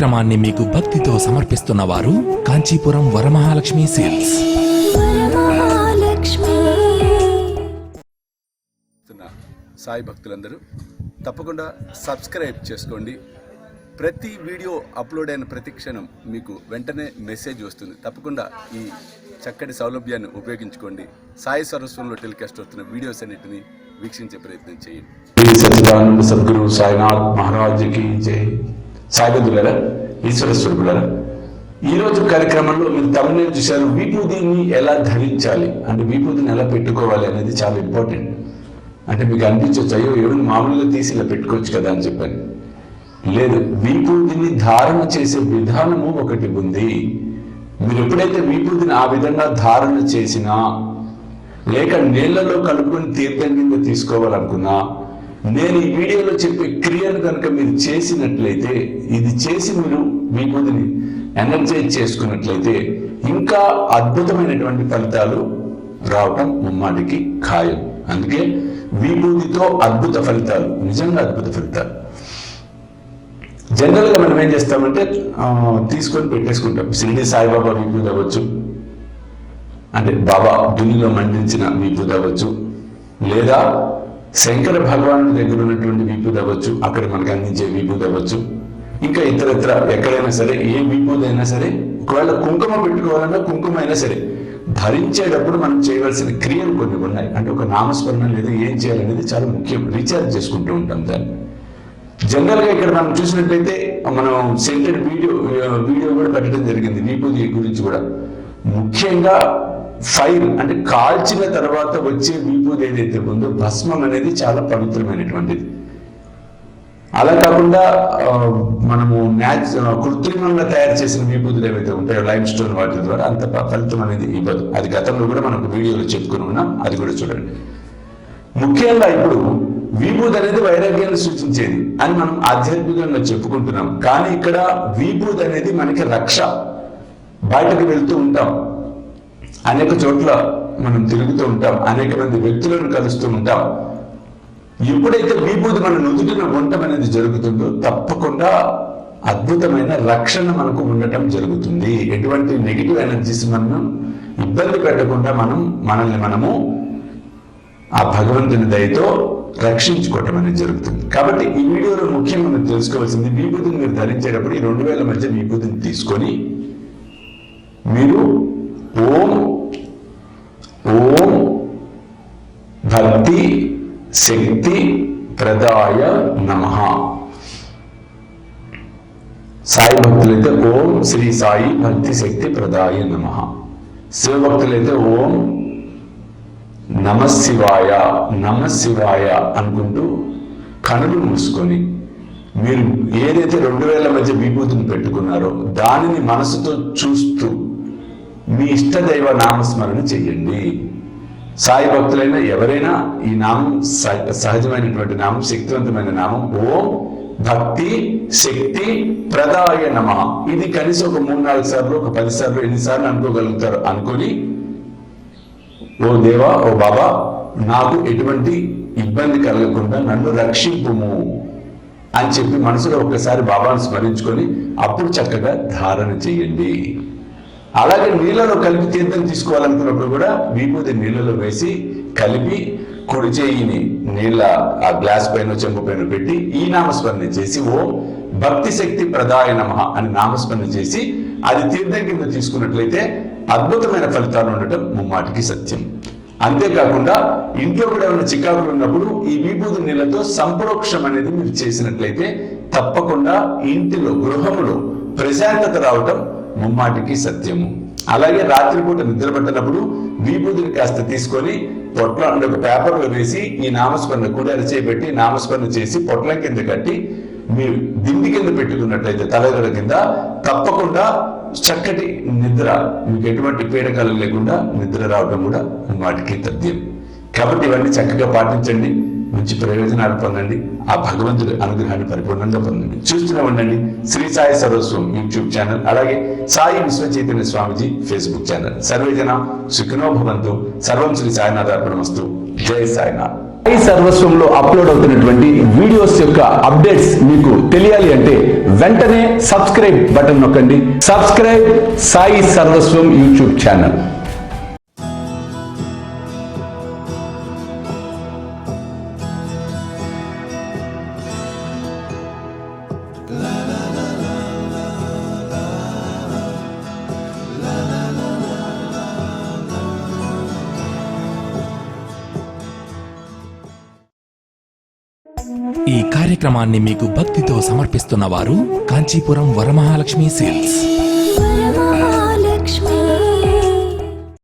కార్యక్రమాన్ని మీకు భక్తితో సమర్పిస్తున్న వారు కాంచీపురం వరమహాలక్ష్మి సేల్స్. సాయి భక్తులందరూ తప్పకుండా సబ్స్క్రైబ్ చేసుకోండి. ప్రతి వీడియో అప్లోడ్ అయిన ప్రతి క్షణం మీకు వెంటనే మెసేజ్ వస్తుంది. తప్పకుండా ఈ చక్కటి సౌలభ్యాన్ని ఉపయోగించుకోండి. సాయి సరస్వంలో టెలికాస్ట్ అవుతున్న వీడియోస్ అన్నిటిని వీక్షించే ప్రయత్నం చేయండి. సద్గురు సాయినాథ్ మహారాజ్కి జై. సాయిబుద్ధులరా ఈశ్వర స్వరూపులరా? ఈరోజు కార్యక్రమంలో మీరు తమిళ చూశారు. విభూతిని ఎలా ధరించాలి? అంటే విభూతిని ఎలా పెట్టుకోవాలి అనేది చాలా ఇంపార్టెంట్ అంటే మీకు అనిపించవచ్చు అయ్యో ఎవరిని మామూలుగా తీసి ఇలా పెట్టుకోవచ్చు కదా అని చెప్పాను లేదు విభూతిని ధారణ చేసే విధానము ఒకటి ఉంది. మీరు ఎప్పుడైతే విభూతిని ఆ విధంగా ధారణ చేసినా లేక నీళ్ళలో కలుపుకొని తీర్థం కింద తీసుకోవాలనుకున్నా నేను ఈ వీడియోలో చెప్పే క్రియను కనుక మీరు చేసినట్లయితే ఇది చేసి మీరు మీ విభూతిని ఎనర్జైజ్ చేసుకున్నట్లయితే ఇంకా అద్భుతమైనటువంటి ఫలితాలు రావటం ముమ్మాటికి ఖాయం. అందుకే విభూతితో అద్భుత ఫలితాలు నిజంగా అద్భుత ఫలితాలు. జనరల్గా మనం ఏం చేస్తామంటే తీసుకొని పెట్టేసుకుంటాం. షిరిడి సాయిబాబా విభూతి అవ్వచ్చు. అంటే బాబా దునిలో మండించిన విభూతి అవ్వచ్చు. లేదా శంకర భగవానుడి దగ్గర ఉన్నటువంటి విభూతి అవ్వచ్చు అక్కడ మనకు అందించే విభూతి అవ్వచ్చు. ఇంకా ఇతరత్ర ఎక్కడైనా సరే ఏ విభూతి అయినా సరే ఒకవేళ కుంకుమ పెట్టుకోవాలన్నా కుంకుమ అయినా సరే ధరించేటప్పుడు మనం చేయవలసిన క్రియలు కొన్ని ఉన్నాయి. అంటే ఒక నామస్మరణ లేదా ఏం చేయాలనేది చాలా ముఖ్యం. రీఛార్జ్ చేసుకుంటూ ఉంటాం దాన్ని. జనరల్గా ఇక్కడ మనం చూసినట్లయితే మనం సెంటెడ్ వీడియో వీడియో కూడా పెట్టడం జరిగింది. విభూతి గురించి కూడా. ముఖ్యంగా ఫైర్ అంటే కాల్చిన తర్వాత వచ్చే వీపుది ఏదైతే ఉందో భస్మం అనేది చాలా పవిత్రమైనటువంటిది. అలా కాకుండా మనము న్యాచ్ కృత్రిమంగా తయారు చేసిన విభూతులు ఏవైతే ఉంటాయో లైమ్ స్టోన్ వాటి ద్వారా అంత ఫలితం అనేది ఇవ్వదు. అది గతంలో కూడా మనకు వీడియోలో చెప్పుకుని ఉన్నాం అది కూడా చూడండి. ముఖ్యంగా ఇప్పుడు విభూతి అనేది వైరాగ్యాన్ని సూచించేది అని మనం ఆధ్యాత్మికంగా చెప్పుకుంటున్నాం. కానీ ఇక్కడ విభూతి అనేది మనకి రక్ష. బయటకు వెళ్తూ ఉంటాం. అనేక చోట్ల మనం తిరుగుతూ ఉంటాం అనేక మంది వ్యక్తులను కలుస్తూ ఉంటాం. ఎప్పుడైతే విభూతి మన నుదుటిన ఉండటం అనేది జరుగుతుందో తప్పకుండా అద్భుతమైన రక్షణ మనకు ఉండటం జరుగుతుంది. ఎటువంటి నెగిటివ్ ఎనర్జీస్ మనం ఇబ్బంది పెట్టకుండా మనం మనల్ని మనము ఆ భగవంతుని దయతో రక్షించుకోవటం అనేది జరుగుతుంది. కాబట్టి ఈ వీడియోలో ముఖ్యంగా మీరు తెలుసుకోవాల్సింది విభూతిని మీరు ధరించేటప్పుడు ఈ రెండు వేల మధ్య విభూతిని తీసుకొని మీరు ఓం ఓం భక్తి శక్తి ప్రదాయ నమ. సాయి భక్తులైతే ఓం శ్రీ సాయి భక్తి శక్తి ప్రదాయ నమ. శివభక్తులైతే ఓం నమ శివాయ నమ శివాయ అనుకుంటూ కనులు మూసుకొని మీరు ఏదైతే రెండు వేల మధ్య విభూతిని పెట్టుకున్నారో దానిని మనసుతో చూస్తూ మీ ఇష్టదైవ నామస్మరణ చెయ్యండి. సాయి భక్తులైన ఎవరైనా ఈ నామం సహ- సహజమైనటువంటి నామం శక్తివంతమైన నామం ఓం భక్తి శక్తి ప్రదాయ నమ. ఇది కనీసం ఒక మూడు నాలుగు సార్లు ఒక పది సార్లు ఎన్నిసార్లు అనుకోగలుగుతారు అనుకొని ఓ దేవా ఓ బాబా నాకు ఎటువంటి ఇబ్బంది కలగకుండా నన్ను రక్షింపుము అని చెప్పి మనసులో ఒక్కసారి బాబాను స్మరించుకొని అప్పుడు చక్కగా ధారణ చేయండి. అలాగే నీళ్ళలో కలిపి తీర్థం తీసుకోవాలనుకున్నప్పుడు కూడా విభూతి నీళ్ళలో వేసి కలిపి కుడి చేయిని నీళ్ళ ఆ గ్లాస్ పైన చెంపు పైన పెట్టి ఈ నామస్మరణ చేసి ఓ భక్తి శక్తి ప్రదాయ నమ అని నామస్మరణ చేసి అది తీర్థం కింద తీసుకున్నట్లయితే అద్భుతమైన ఫలితాలు ఉండటం ముమ్మాటికి సత్యం. అంతేకాకుండా ఇంట్లో కూడా ఏమైనా చికాకులు ఉన్నప్పుడు ఈ విభూతి నీళ్ళతో సంప్రోక్షం అనేది మీరు చేసినట్లయితే తప్పకుండా ఇంటిలో గృహములో ప్రశాంతత రావటం ముమ్మాటికి సత్యము. అలాగే రాత్రిపూట నిద్ర పట్టినప్పుడు విభూతిని కాస్త తీసుకొని పొట్ల ఒక పేపర్లో వేసి ఈ నామస్మరణ కూడా అరిచేయబెట్టి నామస్మరణ చేసి పొట్ల కింద కట్టి మీరు దిండి కింద పెట్టుకున్నట్లయితే తలగడ కింద తప్పకుండా చక్కటి నిద్ర మీకు ఎటువంటి పీడకాలు లేకుండా నిద్ర రావడం కూడా వాటికి తథ్యం. కాబట్టి ఇవన్నీ చక్కగా పాటించండి. మంచి ప్రయోజనాలు పొందండి. ఆ భగవంతుడి అనుగ్రహాన్ని పరిపూర్ణంగా పొందండి. చూస్తూనే ఉండండి. శ్రీ సాయి సర్వస్వం యూట్యూబ్ ఛానల్ అలాగే సాయి విశ్వచైతన్య స్వామిజీ ఫేస్బుక్ ఛానల్. సర్వేజన సుఖినో భవంతు. సర్వం శ్రీ సాయినాథ్ అర్పణమస్తు. జై సాయినాథ్. సాయి సర్వస్వంలో అప్లోడ్ అవుతున్నటువంటి వీడియోస్ యొక్క అప్డేట్స్ మీకు తెలియాలి అంటే వెంటనే సబ్స్క్రైబ్ బటన్ నొక్కండి. Subscribe Sai Sarvaswam YouTube channel. ఈ కార్యక్రమాన్ని మీకు భక్తితో సమర్పిస్తున్న వారు కాంచీపురం వరమహాలక్ష్మి సేల్స్.